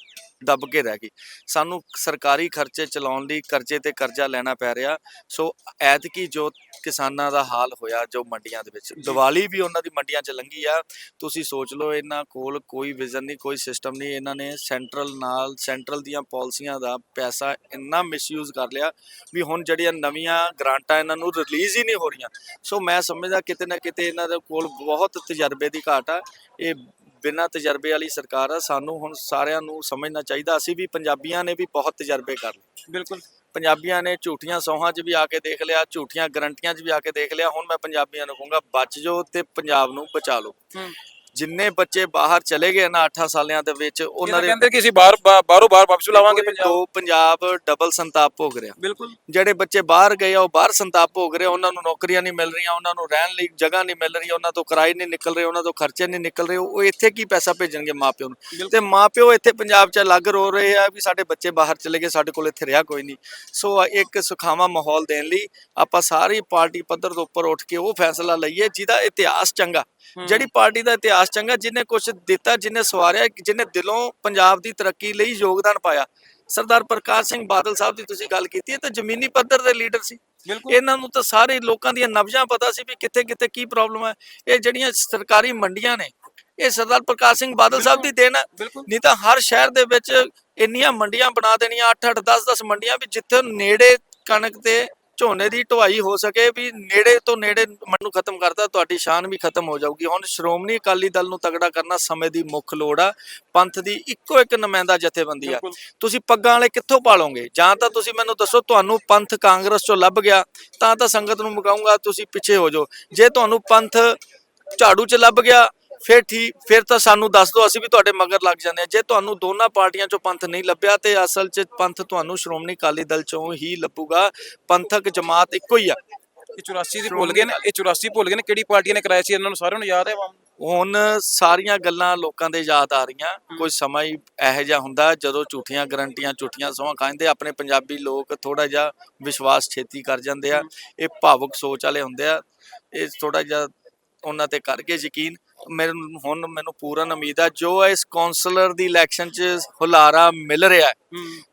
ਦਬ ਕੇ ਰਹਿ ਗਈ। ਸਾਨੂੰ ਸਰਕਾਰੀ ਖਰਚੇ ਚਲਾਉਣ ਲਈ ਕਰਜ਼ੇ ਤੇ ਕਰਜ਼ਾ ਲੈਣਾ ਪੈ ਰਿਹਾ। ਸੋ ਐਤਕੀ ਜੋ ਕਿਸਾਨਾਂ ਦਾ ਹਾਲ ਹੋਇਆ ਜੋ ਮੰਡੀਆਂ ਦੇ ਵਿੱਚ। ਦੀਵਾਲੀ ਵੀ ਉਹਨਾਂ ਦੀ ਮੰਡੀਆਂ 'ਚ ਲੰਘੀ ਆ। ਤੁਸੀਂ ਸੋਚ ਲਓ ਇਹਨਾਂ ਕੋਲ ਕੋਈ ਵਿਜ਼ਨ ਨਹੀਂ ਕੋਈ ਸਿਸਟਮ ਨਹੀਂ। ਇਹਨਾਂ ਨੇ ਸੈਂਟਰਲ ਨਾਲ ਸੈਂਟਰਲ ਦੀਆਂ ਪਾਲਿਸੀਆਂ ਦਾ ਪੈਸਾ ਇੰਨਾ ਮਿਸਯੂਜ਼ ਕਰ ਲਿਆ ਵੀ ਹੁਣ ਜਿਹੜੀਆਂ ਨਵੀਆਂ ਗ੍ਰਾਂਟਾਂ ਇਹਨਾਂ ਨੂੰ ਰਿਲੀਜ਼ ਹੀ ਨਹੀਂ ਹੋ ਰਹੀਆਂ। ਸੋ ਮੈਂ ਸਮਝਦਾ ਕਿਤੇ ਨਾ ਕਿਤੇ ਇਹਨਾਂ ਦੇ ਕੋਲ ਬਹੁਤ ਤਜਰਬੇ ਦੀ ਘਾਟ ਆ। ਇਹ ਬਿਨਾਂ ਤਜਰਬੇ ਵਾਲੀ ਸਰਕਾਰ ਆ ਸਾਨੂੰ ਹੁਣ ਸਾਰਿਆਂ ਨੂੰ ਸਮਝਣਾ ਚਾਹੀਦਾ। ਅਸੀਂ ਵੀ ਪੰਜਾਬੀਆਂ ਨੇ ਵੀ ਬਹੁਤ ਤਜਰਬੇ ਕਰ ਲਏ। ਬਿਲਕੁਲ। ਪੰਜਾਬੀਆਂ ਨੇ ਝੂਠੀਆਂ ਸੌਹਾਂ 'ਚ ਵੀ ਆ ਕੇ ਦੇਖ ਲਿਆ ਝੂਠੀਆਂ ਗਰੰਟੀਆਂ 'ਚ ਵੀ ਆ ਕੇ ਦੇਖ ਲਿਆ। ਹੁਣ ਮੈਂ ਪੰਜਾਬੀਆਂ ਨੂੰ ਕਹੂੰਗਾ ਬਚ ਜਾਓ ਤੇ ਪੰਜਾਬ ਨੂੰ ਬਚਾ ਲਓ। ਜਿੰਨੇ ਬੱਚੇ ਬਾਹਰ ਚਲੇ ਗਏ ਨਾ 8 ਸਾਲਿਆਂ ਦੇ ਵਿੱਚ ਉਹਨਾਂ ਦੇ ਕਹਿੰਦੇ ਕਿ ਅਸੀਂ ਬਾਹਰ ਬਾਹਰੋਂ ਬਾਹਰ ਵਾਪਸ ਲਾਵਾਂਗੇ ਪੰਜਾਬ। ਦੋ ਪੰਜਾਬ ਡਬਲ ਸੰਤਾਪ ਭੋਗ ਰਿਹਾ। ਬਿਲਕੁਲ। ਜਿਹੜੇ ਬੱਚੇ ਬਾਹਰ ਗਏ ਆ ਉਹ ਬਾਹਰ ਸੰਤਾਪ ਭੋਗ ਰਹੇ ਉਹਨਾਂ ਨੂੰ ਨੌਕਰੀਆਂ ਨਹੀਂ ਮਿਲ ਰਹੀਆਂ ਉਹਨਾਂ ਨੂੰ ਰਹਿਣ ਲਈ ਜਗ੍ਹਾ ਨਹੀਂ ਮਿਲ ਰਹੀ ਉਹਨਾਂ ਤੋਂ ਕਿਰਾਏ ਨਹੀਂ ਨਿਕਲ ਰਹੇ ਉਹਨਾਂ ਤੋਂ ਖਰਚੇ ਨਹੀਂ ਨਿਕਲ ਰਹੇ ਉਹ ਇੱਥੇ ਕੀ ਪੈਸਾ ਭੇਜਣਗੇ ਮਾਪਿਓ ਨੂੰ। ਤੇ ਮਾਪਿਓ ਇੱਥੇ ਪੰਜਾਬ 'ਚ ਅਲੱਗ ਰੋ ਰਹੇ ਆ ਵੀ ਸਾਡੇ ਬੱਚੇ ਬਾਹਰ ਚਲੇ ਗਏ ਸਾਡੇ ਕੋਲ ਇੱਥੇ ਰਿਹਾ ਕੋਈ ਨਹੀਂ। ਸੋ ਇੱਕ ਸੁਖਾਵਾਂ ਮਾਹੌਲ ਦੇਣ ਲਈ ਆਪਾਂ ਸਾਰੀ ਪਾਰਟੀ ਪੱਧਰ ਦੇ ਉੱਪਰ ਉੱਠ ਕੇ ਉਹ ਫੈਸਲਾ ਲਈਏ ਜਿਹਦਾ ਇਤਿਹਾਸ ਚੰਗਾ। ਜਿਹੜੀ ਪਾਰਟੀ ਦਾ ਇਤਿਹਾਸ ਚੰਗਾ ਜਿਹਨੇ ਕੁਝ ਦਿੱਤਾ ਜਿਹਨੇ ਸਵਾਰਿਆ ਜਿਹਨੇ ਦਿਲੋਂ ਪੰਜਾਬ ਦੀ ਤਰੱਕੀ ਲਈ ਯੋਗਦਾਨ ਪਾਇਆ। ਸਰਦਾਰ ਪ੍ਰਕਾਸ਼ ਸਿੰਘ ਬਾਦਲ ਸਾਹਿਬ ਦੀ ਤੁਸੀਂ ਗੱਲ ਕੀਤੀ ਹੈ ਤਾਂ ਜ਼ਮੀਨੀ ਪੱਧਰ ਦੇ ਲੀਡਰ ਸੀ। ਇਹਨਾਂ ਨੂੰ ਤਾਂ ਸਾਰੇ ਲੋਕਾਂ ਦੀਆਂ ਨਬਜ਼ਾਂ ਪਤਾ ਸੀ ਵੀ ਕਿੱਥੇ ਕਿੱਥੇ ਕੀ ਪ੍ਰੋਬਲਮ ਹੈ। ਇਹ ਜਿਹੜੀਆਂ ਸਰਕਾਰੀ ਮੰਡੀਆਂ ਨੇ ਇਹ ਸਰਦਾਰ ਪ੍ਰਕਾਸ਼ ਸਿੰਘ ਬਾਦਲ ਸਾਹਿਬ ਦੀ ਦੇਣ ਨਹੀਂ ਤਾਂ ਹਰ ਸ਼ਹਿਰ ਦੇ ਵਿੱਚ ਇੰਨੀਆਂ ਮੰਡੀਆਂ ਬਣਾ ਦੇਣੀਆਂ 8-8 10-10 ਮੰਡੀਆਂ ਵੀ ਜਿੱਥੇ ਨੇੜੇ ਕਣਕ ਤੇ ਝੋਨੇ ਦੀ ਢੁਆਈ ਹੋ ਸਕੇ ਵੀ ਨੇੜੇ ਤੋਂ ਨੇੜੇ ਮਨ ਖਤਮ ਕਰਦਾ ਤੁਹਾਡੀ ਸ਼ਾਨ ਵੀ ਖਤਮ ਹੋ ਜਾਊਗੀ। ਹੁਣ ਸ਼੍ਰੋਮਣੀ ਅਕਾਲੀ ਦਲ ਨੂੰ ਤਗੜਾ ਕਰਨਾ ਸਮੇਂ ਦੀ ਮੁੱਖ ਲੋੜ ਆ। ਪੰਥ ਦੀ ਇੱਕੋ ਇੱਕ ਨੁਮਾਇੰਦਾ ਜਥੇਬੰਦੀ ਆ। ਤੁਸੀਂ ਪੱਗਾਂ ਵਾਲੇ ਕਿੱਥੋਂ ਪਾਲੋਗੇ? ਜਾਂ ਤਾਂ ਤੁਸੀਂ ਮੈਨੂੰ ਦੱਸੋ ਤੁਹਾਨੂੰ ਪੰਥ ਕਾਂਗਰਸ ਚੋਂ ਲੱਭ ਗਿਆ ਤਾਂ ਤਾਂ ਸੰਗਤ ਨੂੰ ਮੁਕਾਉਂਗਾ ਤੁਸੀਂ ਪਿੱਛੇ ਹੋ ਜਾਓ। ਜੇ ਤੁਹਾਨੂੰ ਪੰਥ ਝਾੜੂ 'ਚ ਲੱਭ ਗਿਆ ਫਿਰ ਠੀਕ ਫਿਰ ਤਾਂ ਸਾਨੂੰ ਦੱਸ ਦਿਓ ਅਸੀਂ ਵੀ ਤੁਹਾਡੇ ਮਗਰ ਲੱਗ ਜਾਂਦੇ ਹਾਂ। ਜੇ ਤੁਹਾਨੂੰ ਦੋਨਾਂ ਪਾਰਟੀਆਂ 'ਚੋਂ ਪੰਥ ਨਹੀਂ ਲੱਭਿਆ ਤੇ ਅਸਲ 'ਚ ਪੰਥ ਤੁਹਾਨੂੰ ਸ਼੍ਰੋਮਣੀ ਅਕਾਲੀ ਦਲ 'ਚੋਂ ਹੀ ਲੱਭੂਗਾ। ਪੰਥਕ ਜਮਾਤ ਇੱਕੋ ਹੀ ਆ। ਇਹ 84 ਦੀ ਭੁੱਲ ਗਏ ਨੇ ਇਹ 84 ਭੁੱਲ ਗਏ ਨੇ ਕਿਹੜੀ ਪਾਰਟੀਆਂ ਨੇ ਕਰਾਇਆ ਸੀ ਇਹਨਾਂ ਨੂੰ ਸਾਰਿਆਂ ਨੂੰ ਯਾਦ ਹੈ? ਹੁਣ ਸਾਰੀਆਂ ਗੱਲਾਂ ਲੋਕਾਂ ਦੇ ਯਾਦ ਆ ਰਹੀਆਂ। ਕੋਈ ਸਮਾਂ ਹੀ ਇਹੋ ਜਿਹਾ ਹੁੰਦਾ ਜਦੋਂ ਝੂਠੀਆਂ ਗਰੰਟੀਆਂ ਝੂਠੀਆਂ ਸੌਹਾਂ ਖਾਂਦੇ ਆਪਣੇ ਪੰਜਾਬੀ ਲੋਕ ਥੋੜਾ ਜਿਹਾ ਵਿਸ਼ਵਾਸ ਛੇਤੀ ਕਰ ਜਾਂਦੇ ਆ। ਇਹ ਭਾਵੁਕ ਸੋਚ ਵਾਲੇ ਹੁੰਦੇ ਆ। ਇਹ ਥੋੜਾ ਜਿਹਾ ਉਹਨਾਂ ਤੇ ਕਰਕੇ ਯਕੀਨ। ਮੈਨੂੰ ਹੁਣ ਮੈਨੂੰ ਪੂਰਨ ਉਮੀਦ ਆ ਜੋ ਇਸ ਕਾਉਂਸਲਰ ਦੀ ਇਲੈਕਸ਼ਨ 'ਚ ਹੁਲਾਰਾ ਮਿਲ ਰਿਹਾ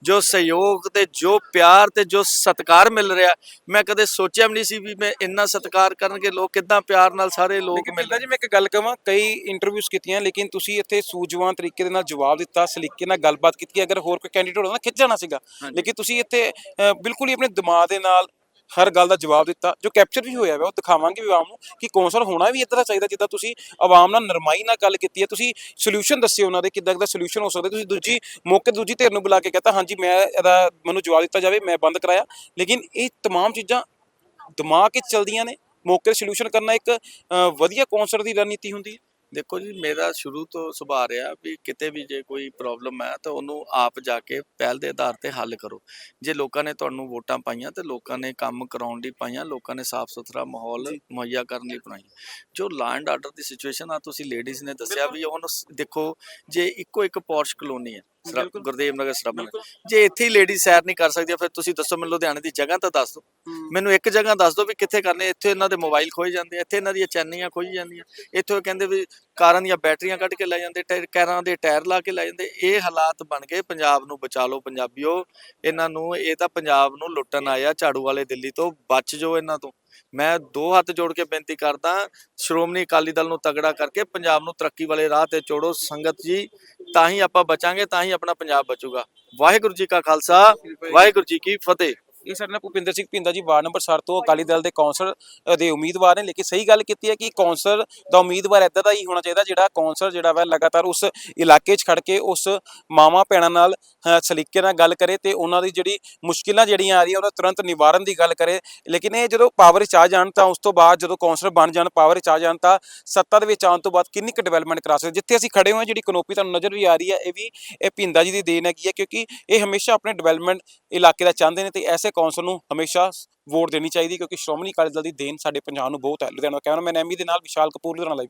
ਜੋ ਸਹਿਯੋਗ ਤੇ ਜੋ ਪਿਆਰ ਤੇ ਜੋ ਸਤਿਕਾਰ ਮਿਲ ਰਿਹਾ ਮੈਂ ਕਦੇ ਸੋਚਿਆ ਵੀ ਨਹੀਂ ਸੀ ਵੀ ਮੈਂ ਇੰਨਾ ਸਤਿਕਾਰ ਕਰਨਗੇ ਲੋਕ ਕਿੱਦਾਂ ਪਿਆਰ ਨਾਲ ਸਾਰੇ ਲੋਕ ਲੇਕਿਨ ਮਿਲ ਬਿੱਲਾ ਜੀ ਮੈਂ ਇੱਕ ਗੱਲ ਕਹਾਂ ਕਈ ਇੰਟਰਵਿਊਜ਼ ਕੀਤੀਆਂ ਲੇਕਿਨ ਤੁਸੀਂ ਇੱਥੇ ਸੂਝਵਾਨ ਤਰੀਕੇ ਦੇ ਨਾਲ ਜਵਾਬ ਦਿੱਤਾ ਸਲੀਕੇ ਨਾਲ ਗੱਲਬਾਤ ਕੀਤੀ ਅਗਰ ਹੋਰ ਕੋਈ ਕੈਂਡੀਡੇਟ ਹੁੰਦਾ ਖਿੱਚ ਜਾਣਾ ਸੀਗਾ। ਲੇਕਿਨ ਤੁਸੀਂ ਇੱਥੇ ਬਿਲਕੁਲ ਹੀ ਆਪਣੇ ਦਿਮਾਗ ਦੇ ਨਾਲ ਹਰ ਗੱਲ ਦਾ ਜਵਾਬ ਦਿੱਤਾ ਜੋ ਕੈਪਚਰ ਵੀ ਹੋਇਆ ਵਾ ਉਹ ਦਿਖਾਵਾਂਗੇ ਵੀ ਆਵਾਮ ਨੂੰ ਕਿ ਕੌਂਸਲ ਹੋਣਾ ਵੀ ਇਦਾਂ ਦਾ ਚਾਹੀਦਾ ਜਿੱਦਾਂ ਤੁਸੀਂ ਆਵਾਮ ਨਾਲ ਨਰਮਾਈ ਨਾਲ ਗੱਲ ਕੀਤੀ ਹੈ ਤੁਸੀਂ ਸੋਲੂਸ਼ਨ ਦੱਸੇ ਉਹਨਾਂ ਦੇ ਕਿੱਦਾਂ ਦਾ ਸੋਲੂਸ਼ਨ ਹੋ ਸਕਦਾ ਤੁਸੀਂ ਦੂਜੀ ਮੌਕੇ ਦੂਜੀ ਧਿਰ ਨੂੰ ਬੁਲਾ ਕੇ ਕਹਤਾ ਹਾਂਜੀ ਮੈਂ ਇਹਦਾ ਮੈਨੂੰ ਜਵਾਬ ਦਿੱਤਾ ਜਾਵੇ ਮੈਂ ਬੰਦ ਕਰਾਇਆ ਲੇਕਿਨ ਇਹ तमाम ਚੀਜ਼ਾਂ ਦਿਮਾਗ 'ਚ ਚਲਦੀਆਂ ਨੇ ਮੌਕੇ ਤੇ ਸੋਲੂਸ਼ਨ ਕਰਨਾ ਇੱਕ ਅ, ਵਧੀਆ ਕੌਂਸਲਰ ਦੀ ਰਣਨੀਤੀ ਹੁੰਦੀ ਹੈ ਦੇਖੋ ਜੀ ਮੇਰਾ ਸ਼ੁਰੂ ਤੋਂ ਸੁਭਾਅ ਰਿਹਾ ਵੀ ਕਿਤੇ ਵੀ ਜੇ ਕੋਈ ਪ੍ਰੋਬਲਮ ਹੈ ਤਾਂ ਉਹਨੂੰ ਆਪ ਜਾ ਕੇ ਪਹਿਲ ਦੇ ਆਧਾਰ ਤੇ ਹੱਲ ਕਰੋ। ਜੇ ਲੋਕਾਂ ਨੇ ਤੁਹਾਨੂੰ ਵੋਟਾਂ ਪਾਈਆਂ ਤੇ ਲੋਕਾਂ ਨੇ ਕੰਮ ਕਰਾਉਣ ਲਈ ਪਾਈਆਂ ਲੋਕਾਂ ਨੇ ਸਾਫ਼ ਸੁਥਰਾ ਮਾਹੌਲ ਮੁਹੱਈਆ ਕਰਨ ਲਈ ਬਣਾਈ। ਜੋ law and order the situation ਆ ਤੁਸੀਂ ਲੇਡੀਜ਼ ਨੇ ਦੱਸਿਆ ਵੀ ਸ- ਦੇਖੋ ਜੇ ਇੱਕੋ ਇੱਕ ਪੌਰਸ਼ ਕਲੋਨੀ ਹੈ ਸਰਾ-। ਗੁਰਦੇਵ ਨਗਰ ਬਿਲਕੁਲ। ਜੇ ਇੱਥੇ ਹੀ ਲੇਡੀ ਸੈਰ ਨਹੀਂ ਕਰ ਸਕਦੀ ਫਿਰ ਤੁਸੀਂ ਦੱਸੋ ਮੈਨੂੰ ਲੁਧਿਆਣੇ ਦੀ ਜਗ੍ਹਾ ਤਾਂ ਦੱਸ ਦਿਓ। ਮੈਨੂੰ ਇੱਕ ਜਗ੍ਹਾ ਦੱਸ ਦਿਓ ਵੀ ਕਿੱਥੇ ਕਰਨੇ ਇੱਥੇ ਇਹਨਾਂ ਦੇ ਮੋਬਾਈਲ ਖੋਏ ਜਾਂਦੇ ਇੱਥੇ ਇਹਨਾਂ ਦੀਆਂ ਚੈਨੀਆਂ ਖੋਈ ਜਾਂਦੀਆਂ। ਇੱਥੋਂ ਇਹ ਕਹਿੰਦੇ ਵੀ ਕਾਰਾਂ ਦੀਆਂ ਬੈਟਰੀਆਂ ਕੱਢ ਕੇ ਲੈ ਜਾਂਦੇ ਟਾਇਰ ਕਾਰਾਂ ਦੇ ਟਾਇਰ ਲਾ ਕੇ ਲੈ ਜਾਂਦੇ। ਇਹ ਹਾਲਾਤ ਬਣ ਗਏ। ਪੰਜਾਬ ਨੂੰ ਬਚਾ ਲਓ ਪੰਜਾਬੀਓ। ਇਹਨਾਂ ਨੂੰ ਇਹ ਤਾਂ ਪੰਜਾਬ ਨੂੰ ਲੁੱਟਣ ਆਇਆ ਝਾੜੂ ਵਾਲੇ ਦਿੱਲੀ ਤੋਂ। ਬਚ ਜਾਓ ਇਹਨਾਂ ਤੋਂ। ਮੈਂ ਦੋ ਹੱਥ ਜੋੜ ਕੇ ਬੇਨਤੀ ਕਰਦਾ, ਸ਼੍ਰੋਮਣੀ ਅਕਾਲੀ ਦਲ ਨੂੰ ਤਗੜਾ ਕਰਕੇ ਪੰਜਾਬ ਨੂੰ ਤਰੱਕੀ ਵਾਲੇ ਰਾਹ ਤੇ ਚੋੜੋ ਸੰਗਤ ਜੀ। ਤਾਂ ਹੀ ਆਪਾਂ ਬਚਾਂਗੇ, ਤਾਂ ਹੀ ਆਪਣਾ ਪੰਜਾਬ ਬਚੂਗਾ। ਵਾਹਿਗੁਰੂ ਜੀ ਕਾ ਖਾਲਸਾ, ਵਾਹਿਗੁਰੂ ਜੀ ਕੀ ਫਤਿਹ। ਇਹ ਸਾਡੇ ਨਾਲ ਭੁਪਿੰਦਰ ਸਿੰਘ ਭਿੰਦਾ ਜੀ ਵਾਰਡ ਨੰਬਰ 7 ਤੋਂ ਅਕਾਲੀ ਦਲ ਦੇ ਕੌਂਸਲਰ ਦੇ ਉਮੀਦਵਾਰ ਨੇ, ਲੇਕਿਨ ਸਹੀ ਗੱਲ ਕੀਤੀ ਹੈ ਕਿ ਕੌਂਸਲਰ ਦਾ ਉਮੀਦਵਾਰ ਇਦਾਂ ਦਾ ਹੀ ਹੋਣਾ ਚਾਹੀਦਾ ਜਿਹੜਾ ਕੌਂਸਲਰ ਜਿਹੜਾ ਵਾ ਲਗਾਤਾਰ ਉਸ ਇਲਾਕੇ 'ਚ ਖੜ ਕੇ ਉਸ ਮਾਵਾਂ ਭੈਣਾਂ ਨਾਲ ਸਲੀਕੇ ਨਾਲ ਗੱਲ ਕਰੇ ਤੇ ਉਹਨਾਂ ਦੀ ਜਿਹੜੀ ਮੁਸ਼ਕਿਲਾਂ ਜਿਹੜੀਆਂ ਆ ਰਹੀਆਂ ਉਹਨਾਂ ਤੁਰੰਤ ਨਿਵਾਰਨ ਦੀ ਗੱਲ ਕਰੇ। ਲੇਕਿਨ ਇਹ ਜਦੋਂ ਪਾਵਰ 'ਚ ਆ ਜਾਣ ਤਾਂ ਉਸ ਤੋਂ ਬਾਅਦ ਜਦੋਂ ਕੌਂਸਲਰ ਬਣ ਜਾਣ ਪਾਵਰ 'ਚ ਆ ਜਾਣ ਤਾਂ ਸੱਤਾ ਦੇ ਵਿੱਚ ਆਉਣ ਤੋਂ ਬਾਅਦ ਕਿੰਨੀ ਕੁ ਡਿਵੈਲਪਮੈਂਟ ਕਰਾ ਸਕਦੇ ਜਿੱਥੇ ਅਸੀਂ ਖੜੇ ਹੋਏ ਹਾਂ, ਜਿਹੜੀ ਕਨੋਪੀ ਤੁਹਾਨੂੰ ਨਜ਼ਰ ਵੀ ਆ ਰਹੀ ਹੈ, ਇਹ ਵੀ ਇਹ ਭਿੰਦਾ ਜੀ ਦੀ ਦੇਣ ਹੈਗੀ ਹੈ, ਕਿਉਂਕਿ ਇਹ ਹਮੇਸ਼ਾ ਆਪਣੇ ਡਿਵੈਲਪਮੈਂਟ ਇਲਾਕੇ ਦਾ ਚਾਹੁੰਦੇ ਨੇ ਤੇ ਐਸੇ ਕੌਂਸਲ ਨੂੰ ਹਮੇਸ਼ਾ ਵੋਟ ਦੇਣੀ ਚਾਹੀਦੀ ਕਿਉਂਕਿ ਸ਼੍ਰੋਮਣੀ ਅਕਾਲੀ ਦਲ ਦੀ ਦੇਣ ਸਾਡੇ ਪੰਜਾਬ ਨੂੰ ਬਹੁਤ ਹੈ। ਲੁਧਿਆਣਾ ਕੈਮਰਾਮੈਨ ਐਮੀ ਦੇ ਨਾਲ ਵਿਸ਼ਾਲ ਕਪੂਰ, ਲੁਧਿਆਣਾ ਲਾਈਵ